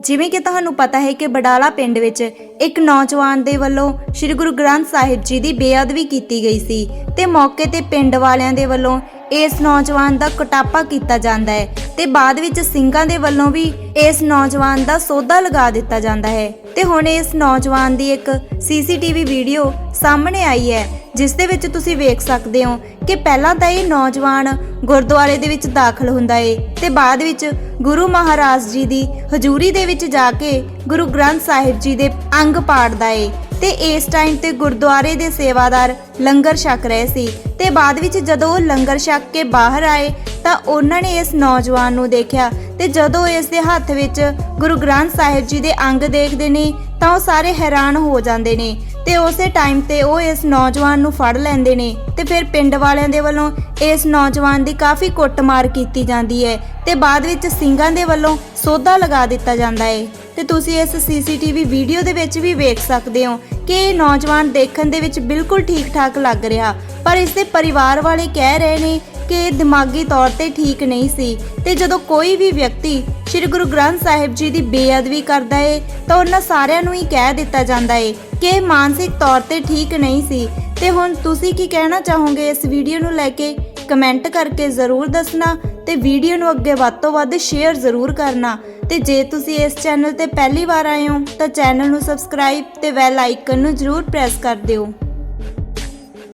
ਜਿਵੇਂ ਕਿ ਤੁਹਾਨੂੰ ਪਤਾ ਹੈ ਕਿ ਬਡਾਲਾ ਪਿੰਡ ਵਿੱਚ ਇੱਕ ਨੌਜਵਾਨ ਦੇ ਵੱਲੋਂ ਸ੍ਰੀ ਗੁਰੂ ਗ੍ਰੰਥ ਸਾਹਿਬ ਜੀ ਦੀ ਬੇਅਦਬੀ ਕੀਤੀ ਗਈ ਸੀ ਤੇ ਮੌਕੇ ਤੇ ਪਿੰਡ ਵਾਲਿਆਂ ਦੇ ਵੱਲੋਂ ਇਸ ਨੌਜਵਾਨ ਦਾ ਕਟਾਪਾ ਕੀਤਾ ਜਾਂਦਾ ਹੈ ਤੇ ਬਾਅਦ ਵਿੱਚ ਸਿੰਘਾਂ ਦੇ ਵੱਲੋਂ ਵੀ ਇਸ ਨੌਜਵਾਨ ਦਾ ਸੌਦਾ ਲਗਾ ਦਿੱਤਾ ਜਾਂਦਾ ਹੈ ਤੇ ਹੁਣ ਇਸ ਨੌਜਵਾਨ ਦੀ ਇੱਕ ਸੀਸੀਟੀਵੀ ਵੀਡੀਓ ਸਾਹਮਣੇ ਆਈ ਹੈ ਜਿਸ ਦੇ ਵਿੱਚ ਤੁਸੀਂ ਵੇਖ ਸਕਦੇ ਹੋ ਕਿ ਪਹਿਲਾਂ ਤਾਂ ਇਹ ਨੌਜਵਾਨ ਗੁਰਦੁਆਰੇ ਦੇ ਵਿੱਚ ਦਾਖਲ ਹੁੰਦਾ ਏ ਤੇ ਬਾਅਦ ਵਿੱਚ ਗੁਰੂ ਮਹਾਰਾਜ ਜੀ ਦੀ ਹਜ਼ੂਰੀ ਦੇ ਵਿੱਚ ਜਾ ਕੇ ਗੁਰੂ ਗ੍ਰੰਥ ਸਾਹਿਬ ਜੀ ਦੇ ਅੰਗ ਪਾੜਦਾ ਏ ਤੇ ਇਸ ਟਾਈਮ ਤੇ ਗੁਰਦੁਆਰੇ ਦੇ ਸੇਵਾਦਾਰ ਲੰਗਰ ਛਕ ਰਹੇ ਸੀ ਤੇ ਬਾਅਦ ਵਿੱਚ ਜਦੋਂ ਉਹ ਲੰਗਰ ਛਕ ਕੇ ਬਾਹਰ ਆਏ ਤਾਂ ਉਹਨਾਂ ਨੇ ਇਸ ਨੌਜਵਾਨ ਨੂੰ ਦੇਖਿਆ ਤੇ ਜਦੋਂ ਇਸ ਦੇ ਹੱਥ ਵਿੱਚ ਗੁਰੂ ਗ੍ਰੰਥ ਸਾਹਿਬ ਜੀ ਦੇ ਅੰਗ ਦੇਖਦੇ ਨੇ ਤਾਂ ਉਹ ਸਾਰੇ ਹੈਰਾਨ ਹੋ ਜਾਂਦੇ ਨੇ ਤੇ ਉਸੇ ਟਾਈਮ ਤੇ ਉਹ ਇਸ ਨੌਜਵਾਨ ਨੂੰ ਫੜ ਲੈਂਦੇ ਨੇ ਤੇ ਫਿਰ ਪਿੰਡ ਵਾਲਿਆਂ ਦੇ ਵੱਲੋਂ ਇਸ ਨੌਜਵਾਨ ਦੀ ਕਾਫੀ ਕੁੱਟਮਾਰ ਕੀਤੀ ਜਾਂਦੀ ਹੈ ਤੇ ਬਾਅਦ ਵਿੱਚ ਸਿੰਘਾਂ ਦੇ ਵੱਲੋਂ ਸੋਧਾ ਲਗਾ ਦਿੱਤਾ ਜਾਂਦਾ ਹੈ। ਤੇ ਤੁਸੀਂ ਇਸ ਸੀਸੀਟੀਵੀ ਵੀਡੀਓ ਦੇ ਵਿੱਚ ਵੀ ਵੇਖ ਸਕਦੇ ਹੋ ਕਿ ਇਹ ਨੌਜਵਾਨ ਦੇਖਣ ਦੇ ਵਿੱਚ ਬਿਲਕੁਲ ਠੀਕ ਠਾਕ ਲੱਗ ਰਿਹਾ, ਪਰ ਇਸ ਦੇ ਪਰਿਵਾਰ ਵਾਲੇ ਕਹਿ ਰਹੇ ਨੇ ਕਿ ਦਿਮਾਗੀ ਤੌਰ ਤੇ ਠੀਕ ਨਹੀਂ ਸੀ ਤੇ ਜਦੋਂ ਕੋਈ ਵੀ ਵਿਅਕਤੀ ਸ੍ਰੀ ਗੁਰੂ ਗ੍ਰੰਥ ਸਾਹਿਬ ਜੀ ਦੀ ਬੇਅਦਬੀ ਕਰਦਾ ਏ, ਤਾਂ ਉਹਨਾਂ ਸਾਰਿਆਂ ਨੂੰ ਹੀ ਕਹਿ ਦਿੱਤਾ ਜਾਂਦਾ ਏ ਕਿ ਇਹ ਮਾਨਸਿਕ ਤੌਰ ਤੇ ਠੀਕ ਨਹੀਂ ਸੀ। ਤੇ ਹੁਣ ਤੁਸੀਂ ਕੀ ਕਹਿਣਾ ਚਾਹੋਗੇ ਇਸ ਵੀਡੀਓ ਨੂੰ ਲੈ ਕੇ? ਕਮੈਂਟ ਕਰਕੇ ਜ਼ਰੂਰ ਦੱਸਣਾ ਤੇ ਵੀਡੀਓ ਨੂੰ ਅੱਗੇ ਵੱਧ ਤੋਂ ਵੱਧ ਸ਼ੇਅਰ ਜ਼ਰੂਰ ਕਰਨਾ। ਤੇ ਜੇ ਤੁਸੀਂ ਇਸ ਚੈਨਲ ਤੇ ਪਹਿਲੀ ਵਾਰ ਆਏ ਹੋ, ਤਾਂ ਚੈਨਲ ਨੂੰ ਸਬਸਕ੍ਰਾਈਬ ਤੇ ਬੈਲ ਆਈਕਨ ਨੂੰ ਜ਼ਰੂਰ ਪ੍ਰੈਸ ਕਰ ਦਿਓ।